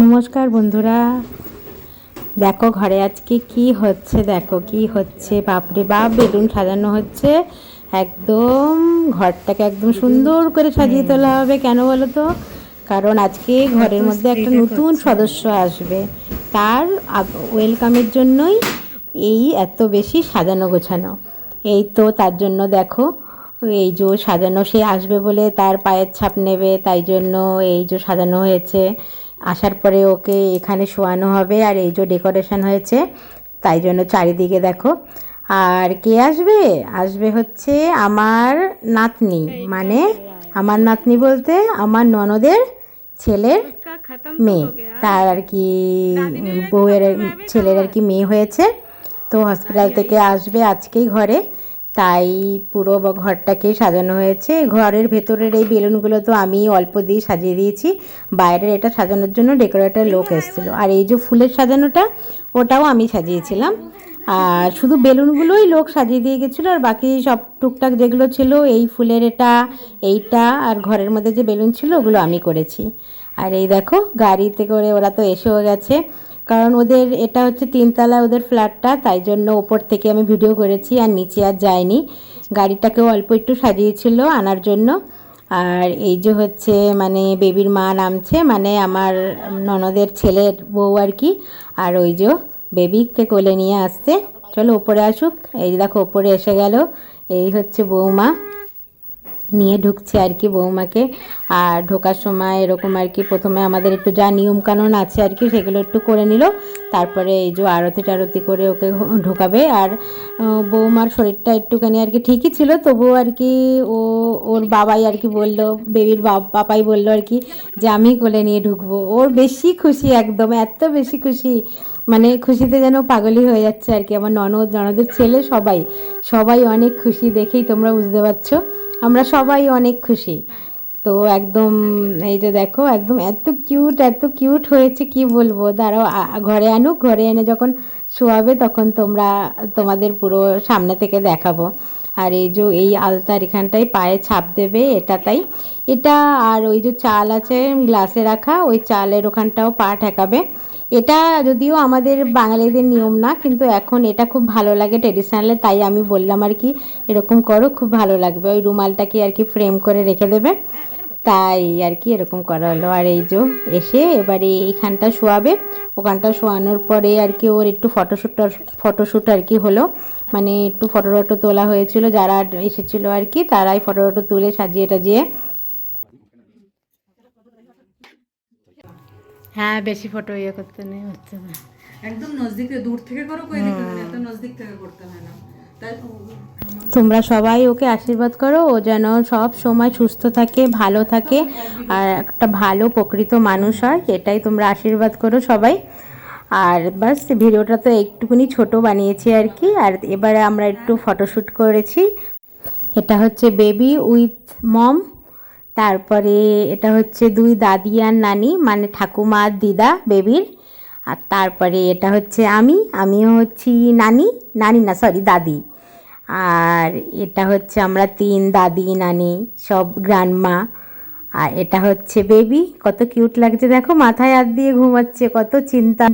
নমস্কার বন্ধুরা। দেখো ঘরে আজকে কি হচ্ছে দেখো কি হচ্ছে। বাপরে বাপ বেলুন সাজানো হচ্ছে। একদম ঘরটাকে একদম সুন্দর করে সাজিয়ে তোলা হবে কেন বলো তো? কারণ আজকে ঘরের মধ্যে একটা নতুন সদস্য আসবে। তার ওয়েলকামের জন্যই এই এত বেশি সাজানো গোছানো। এই তো তার জন্য দেখো এই যে সাজানো সে আসবে বলে তার পায়ের ছাপ নেবে তাই জন্য এই যে সাজানো হয়েছে। আসার পরে ওকে এখানে শোয়ানো হবে আর এই যে ডেকোরেশন হয়েছে তাই জন্য চারিদিকে দেখো। আর কে আসবে? আসবে হচ্ছে আমার নাতনি মানে আমার নাতনি বলতে আমার ননদের ছেলের মেয়ে। তার আর কি বউয়ের ছেলের আর কি মেয়ে হয়েছে। তো হসপিটাল থেকে আসবে আজকেই ঘরে। তাই পুরো ঘরটাকে সাজানো হয়েছে। ঘরের ভেতরের এই বেলুনগুলো তো আমি অল্প দিয়ে সাজিয়ে দিয়েছি। বাইরের এটা সাজানোর জন্য ডেকোরেটর লোক এসেছিল। আর এই যে ফুলের সাজানোটা, ওটাও আমি সাজিয়েছিলাম। আর শুধু বেলুনগুলোই লোক সাজিয়ে দিয়ে গেছিল, আর বাকি সব টুকটাক যেগুলো ছিল, এই ফুলের এটা, এইটা, আর ঘরের মধ্যে যে বেলুন ছিল, ওগুলো আমি করেছি। আর এই দেখো, গাড়িতে করে ওরা তো এসেও গেছে। কারণ ওদের, এটা হচ্ছে তিনতলা ওদের ফ্ল্যাটটা তাই জন্য ওপর থেকে আমি ভিডিও করেছি আর নিচে আর যাইনি গাড়িটাকেও অল্প একটু সাজিয়েছিল আনার জন্য। আর এই যে হচ্ছে মানে বেবির মা নামছে মানে আমার ননদের ছেলের বউ আর কি। আর ওই যে বেবিকে কোলে নিয়ে আসছে। চলো ওপরে আসুক। এই দেখো, ওপরে এসে গেল। এই হচ্ছে বৌমা। নিয়ে ঢুকছে আর কি বৌমাকে। আর ঢোকার সময় এরকম আর কি প্রথমে আমাদের একটু যা নিয়মকানুন আছে আর কি সেগুলো একটু করে নিল। তারপরে এই যে আরতি টারতি করে ওকে ঢোকাবে। আর বৌমার শরীরটা একটুখানি আর কি ঠিকই ছিল, তবুও আর কি ও, ওর বাবাই আর কি বলল, বেবির বাবাই বলল আর কি যে, আমি কোলে নিয়ে ঢুকবো। ওর বেশি খুশি একদম, এত বেশি খুশি। মানে খুশিতে যেন পাগলই হয়ে যাচ্ছে আর কি। আমার ননদ, ননদের ছেলে সবাই সবাই অনেক খুশি দেখেই তোমরা বুঝতে পারছ। আমরা সবাই অনেক খুশি। তো একদম এই যে দেখো, একদম এত কিউট এত কিউট হয়েছে কি বলব? দাঁড়াও ঘরে আনুক, ঘরে এনে যখন শোয়াবে তখন তোমরা তোমাদের পুরো সামনে থেকে দেখাবো। আর এই যে এই আলতার এখানটায় পায়ে ছাপ দেবে, এটা তাই। এটা আর ওই যে চাল আছে গ্লাসে রাখা, ওই চালের ওখানটাও পা ঠেকাবে। এটা যদিও আমাদের বাঙালিদের নিয়ম না, কিন্তু এখন এটা খুব ভালো লাগে ট্রেডিশনালে তাই আমি বললাম আর কি, এরকম করো, খুব ভালো লাগবে। ওই রুমালটাকে আর কি ফ্রেম করে রেখে দেবে। তাই আর কি এরকম করা হলো। আর এই যে এসে এবারে এইখানটা শোয়াবে। ওখানটা শোয়ানোর পরে আর কি ওর একটু ফটোশ্যুট ফটোশ্যুট আর কি হলো। মানে একটু ফটো টটো তোলা হয়েছিল যারা এসেছিল আর কি তারাই ফটো টটো তুলে সাজিয়ে টাজিয়ে। হ্যাঁ বেশি ফটো ইয়ে করতে নেই হচ্ছে না। একদম নজদিক থেকে দূর থেকে করো কই দিকে হয়। না, এত নজদিক থেকে করতে হয় না। তোমরা সবাই ওকে আশীর্বাদ করো ও যেন সব সময় সুস্থ থাকে ভালো থাকে আর একটা ভালো প্রকৃত মানুষ হয় এটাই তোমরা আশীর্বাদ করো সবাই। আর বাস ভিডিওটা তো একটুখানি ছোট বানিয়েছি আর কি। আর এবারে আমরা একটু ফটোশ্যুট করেছি। এটা হচ্ছে বেবি উইথ মম তারপরে এটা হচ্ছে দুই দাদি আর নানি মানে ঠাকুমা আর দিদা বেবির আর তারপরে এটা হচ্ছে আমি, আমিও হচ্ছি নানি নানি না সরি দাদি। আর এটা হচ্ছে আমরা তিন দাদি, নানি, সব গ্রান্ডমা আর এটা হচ্ছে বেবি কত কিউট লাগছে, দেখো, মাথায় হাত দিয়ে ঘুমাচ্ছে, কত চিন্তা।